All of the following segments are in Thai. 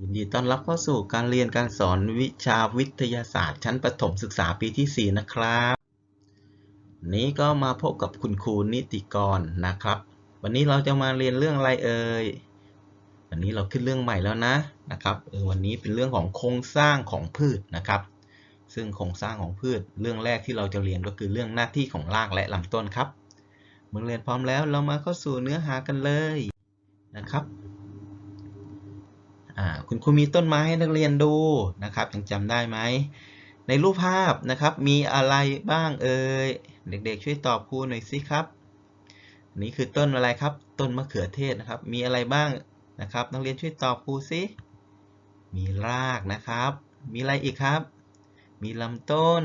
ยินดีต้อนรับเข้าสู่การเรียนการสอนวิชาวิทยาศาสตร์ ชั้นประถมศึกษาปีที่ 4 นะครับ นี้ก็มาพบกับคุณครูนิติกรนะครับ วันนี้เราจะมาเรียนเรื่องอะไรเอ่ย วันนี้เราขึ้นเรื่องใหม่แล้วนะนะครับเออวันนี้เป็นเรื่องของโครงสร้างของพืชนะครับ ซึ่งโครงสร้างของพืช เรื่องแรกที่เราจะเรียนก็คือเรื่องหน้าที่ของรากและลำต้นครับ เมื่อเรียนพร้อมแล้วเรามาเข้าสู่เนื้อหากันเลยนะครับ คุณครูมีต้นไม้ให้นักเรียนดูนะครับยังจำได้ไหมในรูปภาพนะครับมีอะไรบ้างเอ่ยเด็กๆ ช่วยตอบครูหน่อยสิครับนี่คือต้นอะไรครับ ต้นมะเขือเทศนะครับ มีอะไรบ้างนะครับ นักเรียนช่วยตอบครูสิมีรากนะครับ มีอะไรอีกครับ มีลำต้น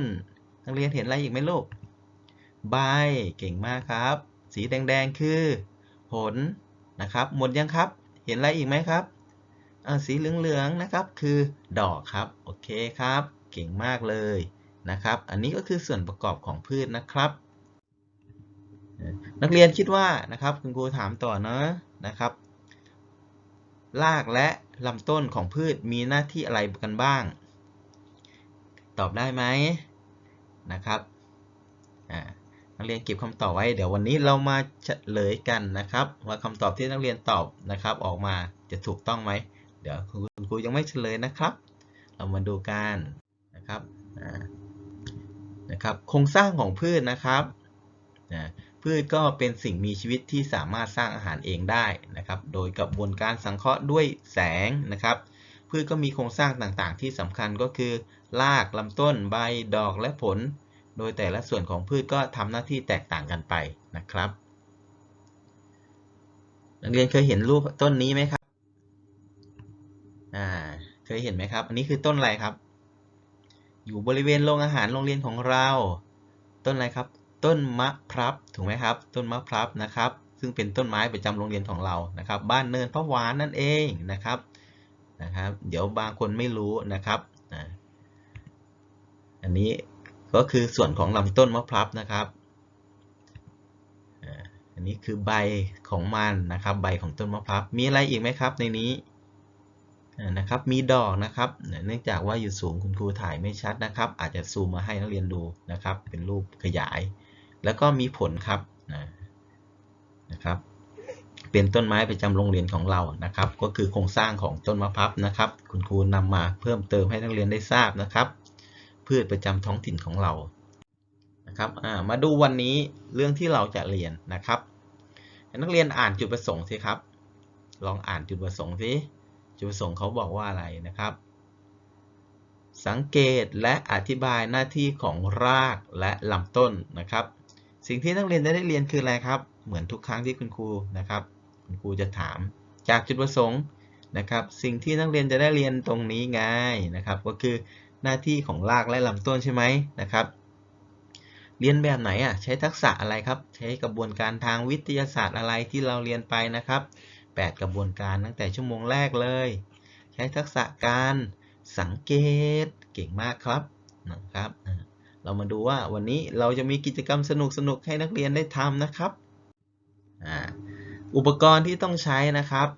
นักเรียนเห็นอะไรอีกไหมลูกใบเก่งมากครับ สีแดงๆคือ ผลนะครับ หมดยังครับ เห็นอะไรอีกไหมครับ สีเหลืองๆนะครับคือดอกครับโอเคครับ เก่งมากเลยนะครับ อันนี้ก็คือส่วนประกอบของพืชนะครับ นักเรียนคิดว่านะครับคุณครูถามต่อเนะนะครับรากและลำต้นของพืชมีหน้าที่อะไรกันบ้าง ตอบได้ไหมนะครับนักเรียนเก็บคำตอบไว้ เดี๋ยววันนี้เรามาเฉลยกันนะครับ ว่าคำตอบที่นักเรียนตอบนะครับ ออกมาจะถูกต้องไหม เดี๋ยวคุณครูยังไม่เฉลยนะครับ เรามาดูกันนะครับนะครับ โครงสร้างของพืชนะครับพืชก็เป็นสิ่งมีชีวิตที่สามารถสร้างอาหารเองได้นะครับ โดยกระบวนการสังเคราะห์ด้วยแสงนะครับ พืชก็มีโครงสร้างต่างๆ ที่สำคัญก็คือรากลำต้นใบดอกและผล โดยแต่ละส่วนของพืชก็ทำหน้าที่แตกต่างกันไปนะครับนักเรียนเคยเห็นรูปต้นนี้ไหมครับ เคยเห็นไหมครับ อันนี้คือต้นอะไรครับ อยู่บริเวณโรงอาหารโรงเรียนของเรา ต้นอะไรครับ ต้นมะพร้าวถูกไหมครับ ต้นมะพร้าวนะครับ ซึ่งเป็นต้นไม้ประจำโรงเรียนของเรานะครับ บ้านเนินพระหวานนั่นเองนะครับนะครับ เดี๋ยวบางคนไม่รู้นะครับอันนี้ก็คือส่วนของลำต้นมะพร้าวนะครับอันนี้คือใบของมันนะครับ ใบของต้นมะพร้าวมีอะไรอีกไหมครับในนี้ นะครับมีดอกนะครับเนื่องจากว่าอยู่สูงคุณครูถ่ายไม่ชัดนะครับ อาจจะซูมมาให้นักเรียนดูนะครับ เป็นรูปขยาย แล้วก็มีผลครับนะครับ เป็นต้นไม้ประจำโรงเรียนของเรานะครับ ก็คือโครงสร้างของต้นมะพร้าวนะครับ คุณครูนำมาเพิ่มเติมให้นักเรียนได้ทราบนะครับ พืชประจำท้องถิ่นของเรานะครับมาดูวันนี้เรื่องที่เราจะเรียนนะครับ นักเรียนอ่านจุดประสงค์สิครับ ลองอ่านจุดประสงค์สิ จุดประสงค์เขาบอกว่าอะไรนะครับ สังเกตและอธิบายหน้าที่ของรากและลำต้นนะครับ สิ่งที่นักเรียนจะได้เรียนคืออะไรครับ เหมือนทุกครั้งที่คุณครูนะครับ คุณครูจะถาม จากจุดประสงค์นะครับ สิ่งที่นักเรียนจะได้เรียนตรงนี้ไงนะครับ ก็คือหน้าที่ของรากและลำต้นใช่ไหมนะครับเรียนแบบไหนอะใช้ทักษะอะไรครับ ใช้กระบวนการทางวิทยาศาสตร์อะไรที่เราเรียนไปนะครับ 8 กระบวนการตั้งแต่ชั่วโมงแรกเลย ใช้ทักษะการสังเกตเก่งมากครับนะครับเรามาดูว่าวันนี้เราจะมีกิจกรรมสนุกๆให้นักเรียนได้ทำนะครับอุปกรณ์ที่ต้องใช้นะครับ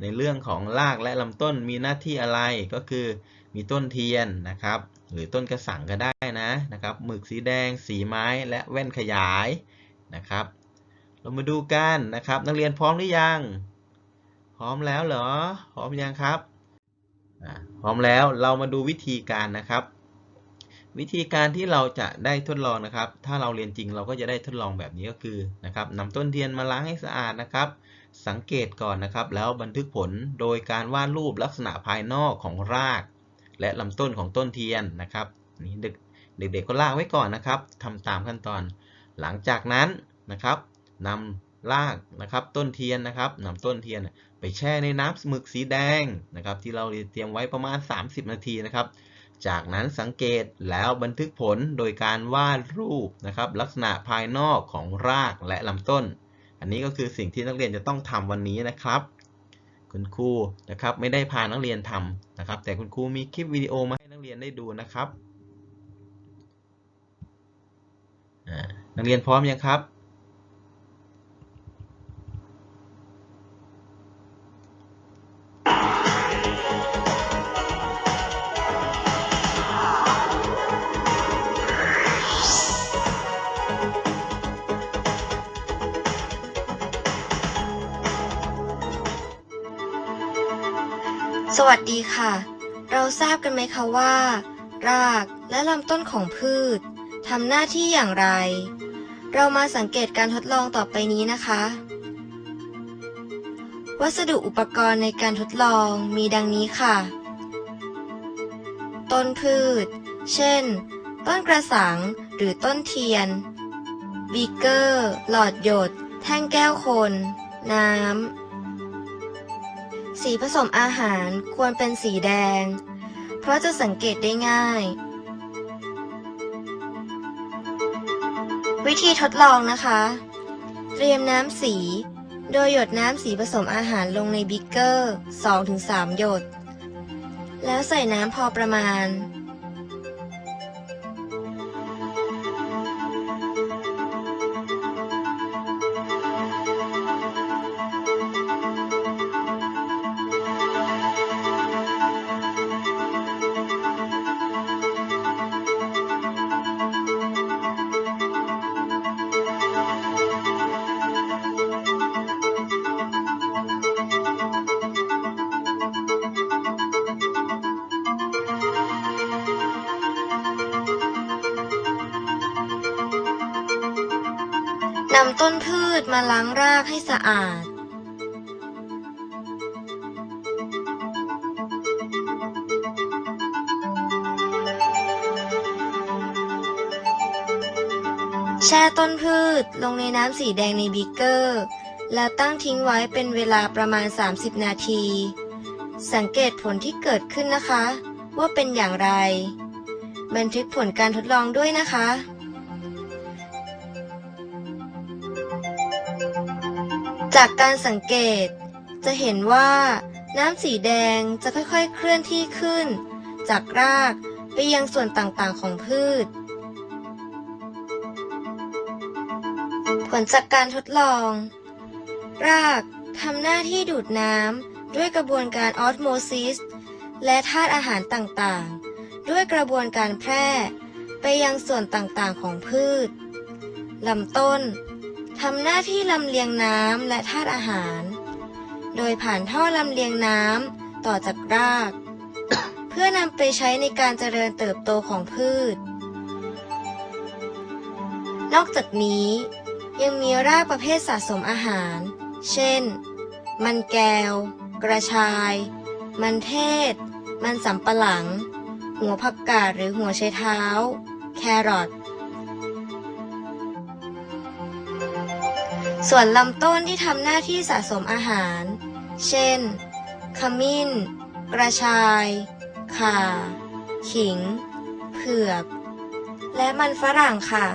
ในเรื่องของรากและลำต้นมีหน้าที่อะไรก็คือมีต้นเทียนนะครับ หรือต้นกระสังก็ได้นะนะครับหมึกสีแดง สีไม้และแว่นขยายนะครับ เรามาดูกันนะครับ นักเรียนพร้อมหรือยัง พร้อมแล้วเหรอ พร้อมยังครับพร้อมแล้วเรามาดูวิธีการนะครับ วิธีการที่เราจะได้ทดลองนะครับ ถ้าเราเรียนจริงเราก็จะได้ทดลองแบบนี้ก็คือนะครับนำต้นเทียนมาล้างให้สะอาดนะครับ สังเกตก่อนนะครับ แล้วบันทึกผลโดยการวาดรูปลักษณะภายนอกของราก และลำต้นของต้นเทียนนะครับนี่เด็กๆก็ลากไว้ก่อนนะครับทำตามขั้นตอน หลังจากนั้นนะครับ นำรากนะครับต้นเทียนนะครับนำต้นเทียนไปแช่ในน้ำหมึกสีแดงนะครับที่เราเตรียมไว้ประมาณ 30 นาทีนะครับ จากนั้นสังเกตแล้วบันทึกผลโดยการวาดรูปนะครับลักษณะภายนอกของรากและลำต้น อันนี้ก็คือสิ่งที่นักเรียนจะต้องทำวันนี้นะครับ คุณครูนะครับไม่ได้พานักเรียนทำนะครับ แต่คุณครูมีคลิปวิดีโอมาให้นักเรียนได้ดูนะครับนักเรียนพร้อมยังครับ สวัสดีค่ะ เราทราบกันไหมคะว่า รากและลำต้นของพืชทำหน้าที่อย่างไร เรามาสังเกตการทดลองต่อไปนี้นะคะ วัสดุอุปกรณ์ในการทดลองมีดังนี้ค่ะ ต้นพืช เช่น ต้นกระสังหรือต้นเทียน บีเกอร์ หลอดหยด แท่งแก้วคน น้ำ สีผสมอาหารควรเป็นสีแดง เพราะจะสังเกตได้ง่าย วิธีทดลองนะคะ เตรียมน้ำสี โดยหยดน้ำสีผสมอาหารลงในบิ๊กเกอร์ 2-3 หยด แล้วใส่น้ำพอประมาณ นำต้นพืชมาล้างรากให้สะอาด แช่ต้นพืชลงในน้ำสีแดงในบีเกอร์ แล้วตั้งทิ้งไว้เป็นเวลาประมาณ 30 นาที สังเกตผลที่เกิดขึ้นนะคะ ว่าเป็นอย่างไร บันทึกผลการทดลองด้วยนะคะ จากการสังเกต จะเห็นว่าน้ำสีแดงจะค่อยๆเคลื่อนที่ขึ้น จากรากไปยังส่วนต่างๆของพืช ผลจากการทดลอง รากทำหน้าที่ดูดน้ำด้วยกระบวนการออสโมซิสและธาตุอาหารต่างๆ ด้วยกระบวนการแพร่ ไปยังส่วนต่างๆของพืชลำต้น ทำหน้าที่ลำเลียงน้ำและธาตุอาหาร โดยผ่านท่อลำเลียงน้ำต่อจากราก เพื่อนำไปใช้ในการเจริญเติบโตของพืช นอกจากนี้ ยังมีรากประเภทสะสมอาหาร เช่น มันแก้ว กระชาย มันเทศ มันสำปะหลัง หัวผักกาดหรือหัวไชเท้า แครอท ส่วนลำต้นที่ทำหน้าที่สะสมอาหาร เช่น ขมิ้น กระชาย ข่า ขิง เผือก และมันฝรั่งค่ะ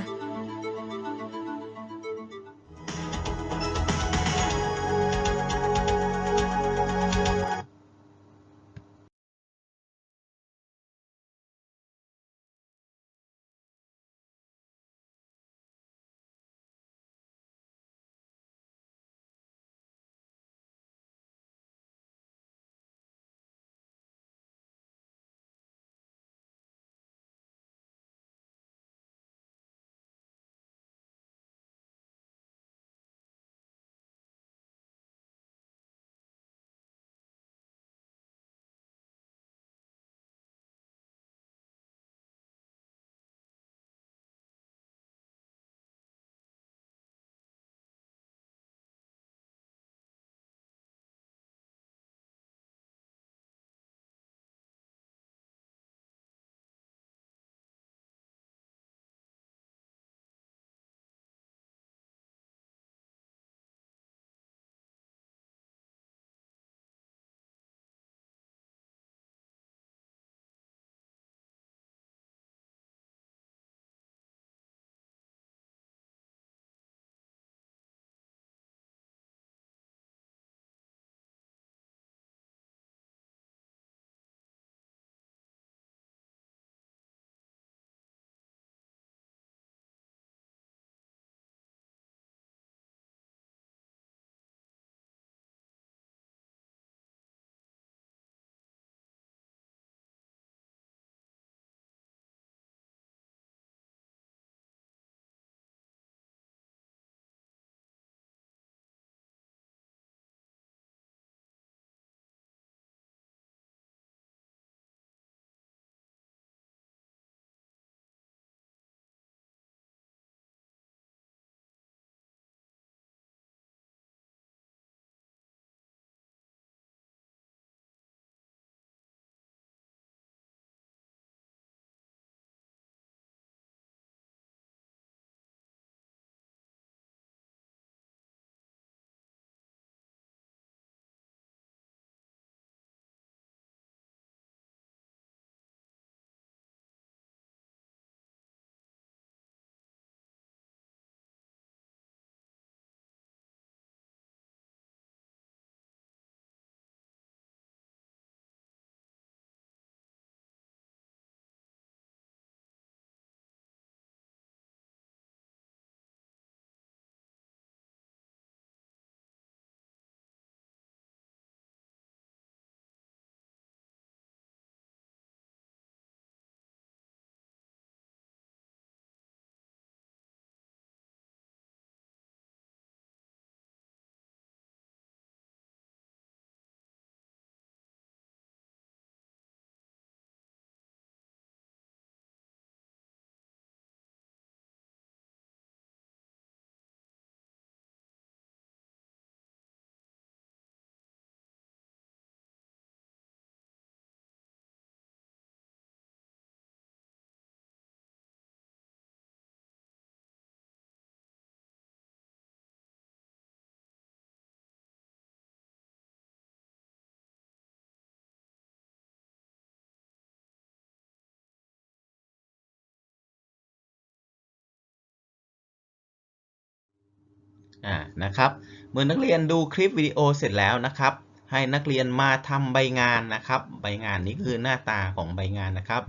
อ่านะครับเมื่อนักเรียนดูคลิปวิดีโอเสร็จแล้วนะครับ ให้นักเรียนมาทำใบงานนะครับ ใบงานนี้คือหน้าตาของใบงานนะครับ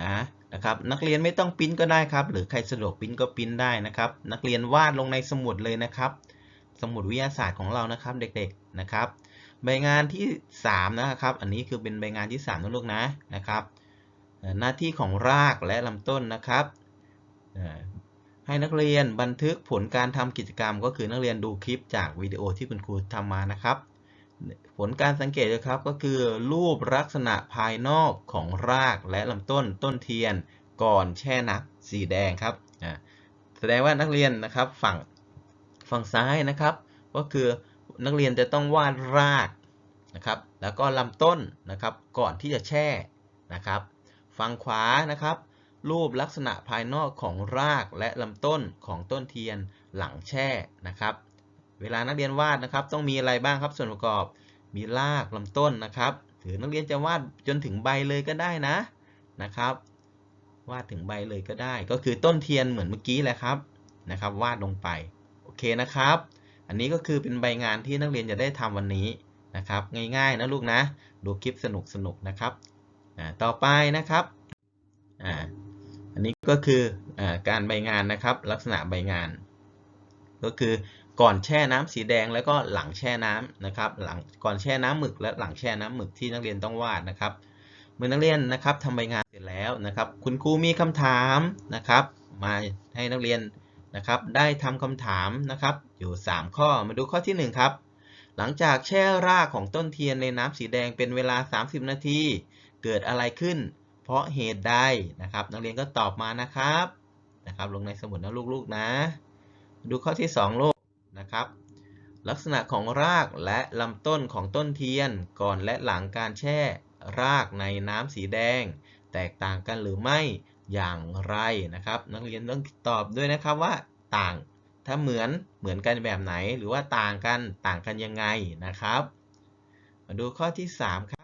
นะนะครับนักเรียนไม่ต้องปริ้นก็ได้ครับ หรือใครสะดวกปริ้นก็ปริ้นได้นะครับ นักเรียนวาดลงในสมุดเลยนะครับ สมุดวิทยาศาสตร์ของเรานะครับเด็กๆนะครับ ใบงานที่ 3 นะครับ อันนี้คือเป็นใบงานที่3นะลูกนะนะครับ หน้าที่ของรากและลำต้นนะครับ ให้นักเรียนบันทึกผลการทำกิจกรรม ก็คือนักเรียนดูคลิปจากวิดีโอที่คุณครูทำมานะครับ ผลการสังเกตนะครับก็คือ รูปลักษณะภายนอกของรากและลำต้นต้นเทียนก่อนแช่น้ำสีแดงครับแสดงว่านักเรียนนะครับฝั่งฝั่งซ้ายนะครับ ก็คือนักเรียนจะต้องวาดรากนะครับ แล้วก็ลำต้นนะครับก่อนที่จะแช่นะครับ ฝั่งขวานะครับ รูปลักษณะภายนอกของรากและลำต้นของต้นเทียนหลังแช่นะครับ เวลานักเรียนวาดนะครับ ต้องมีอะไรบ้างครับส่วนประกอบมีรากลำต้นนะครับ หรือนักเรียนจะวาดจนถึงใบเลยก็ได้นะนะครับ วาดถึงใบเลยก็ได้ ก็คือต้นเทียนเหมือนเมื่อกี้แหละครับนะครับ วาดลงไปโอเคนะครับ อันนี้ก็คือเป็นใบงานที่นักเรียนจะได้ทำวันนี้นะครับ ง่ายๆนะลูกนะ ดูคลิปสนุกๆนะครับต่อไปนะครับอ่า อันนี้ก็คืออการใบงานนะครับ ลักษณะใบงาน ก็คือก่อนแช่น้ำสีแดงแล้วก็หลังแช่น้ำนะครับ หลังก่อนแช่น้ำหมึกและหลังแช่น้ำหมึกที่นักเรียนต้องวาดนะครับ เมื่อนักเรียนนะครับทำใบงานเสร็จแล้วนะครับ คุณครูมีคำถามนะครับ มาให้นักเรียนนะครับ ได้ทำคำถามนะครับ อยู่ 3 ข้อมาดูข้อทีหนึ่1 ครับ หลังจากแช่รากของต้นเทียนในน้ำสีแดงเป็นเวลา 30 นาที เกิดอะไรขึ้น เพราะเหตุใดนะครับ นักเรียนก็ตอบมานะครับนะครับ ลงในสมุดนะลูกๆนะ ดูข้อที่2ลูกนะครับ ลักษณะของรากและลำต้นของต้นเทียนก่อนและหลังการแช่รากในน้ำสีแดง แตกต่างกันหรือไม่อย่างไรนะครับ นักเรียนต้องตอบด้วยนะครับว่าต่างถ้าเหมือนเหมือนกันแบบไหนหรือว่าต่างกันต่างกันยังไงนะครับ มาดูข้อที่ 3 ครับ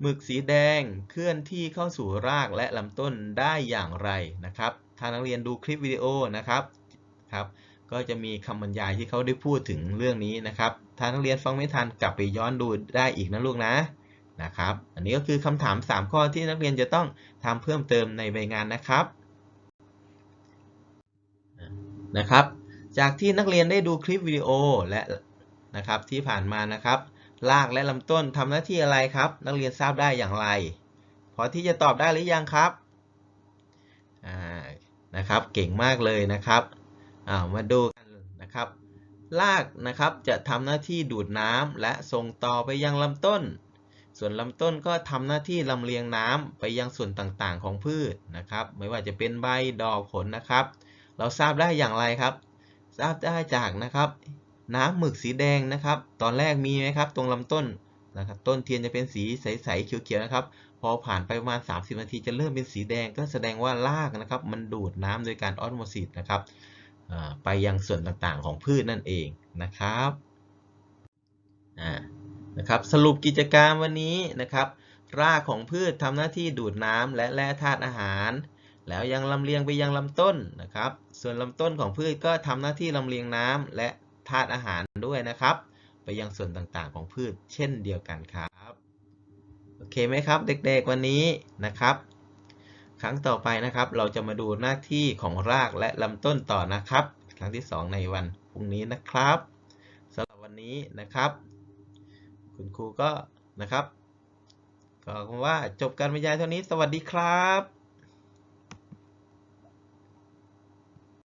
หมึกสีแดงเคลื่อนที่เข้าสู่รากและลำต้นได้อย่างไรนะครับถ้านักเรียนดูคลิปวิดีโอนะครับครับก็จะมีคำบรรยายที่เขาได้พูดถึงเรื่องนี้นะครับถ้านักเรียนฟังไม่ทันกลับไปย้อนดูได้อีกนะลูกนะนะครับ อันนี้ก็คือคำถาม 3 ข้อที่นักเรียนจะต้องทำเพิ่มเติมในใบงานนะครับนะครับ จากที่นักเรียนได้ดูคลิปวิดีโอและนะครับที่ผ่านมานะครับ รากและลำต้นทำหน้าที่อะไรครับ นักเรียนทราบได้อย่างไร พอที่จะตอบได้หรือยังครับนะครับ เก่งมากเลยนะครับามาดูกันนะครับ รากนะครับจะทำหน้าที่ดูดน้ำและส่งต่อไปยังลำต้น ส่วนลำต้นก็ทำหน้าที่ลำเลียงน้ำไปยังส่วนต่างๆ ของพืชนะครับ ไม่ว่าจะเป็นใบดอกผลนะครับ เราทราบได้อย่างไรครับ ทราบได้จากนะครับ น้ำหมึกสีแดงนะครับ ตอนแรกมีไหมครับ ตรงลำต้นนะครับ ต้นเทียนจะเป็นสีใสๆเขียวๆนะครับ พอผ่านไปประมาณ 30 นาทีจะเริ่มเป็นสีแดง ก็แสดงว่ารากนะครับ มันดูดน้ำโดยการออสโมซิสนะครับไปยังส่วนต่างๆของพืชนั่นเองนะครับนะครับ สรุปกิจกรรมวันนี้นะครับ รากของพืชทำหน้าที่ดูดน้ำและแร่ธาตุอาหาร แล้วยังลำเลียงไปยังลำต้นนะครับ ส่วนลำต้นของพืชก็ทำหน้าที่ลำเลียงน้ำและ ธาตุอาหารด้วยนะครับ ไปยังส่วนต่างๆของพืชเช่นเดียวกันครับโอเคไหมครับ เด็กๆวันนี้นะครับ ครั้งต่อไปนะครับ เราจะมาดูหน้าที่ของรากและลำต้นต่อนะครับ ครั้งที่ 2 ในวันพรุ่งนี้นะครับสำหรับวันนี้นะครับ คุณครูก็นะครับก็ว่าจบการบรรยายเท่านี้สวัสดีครับ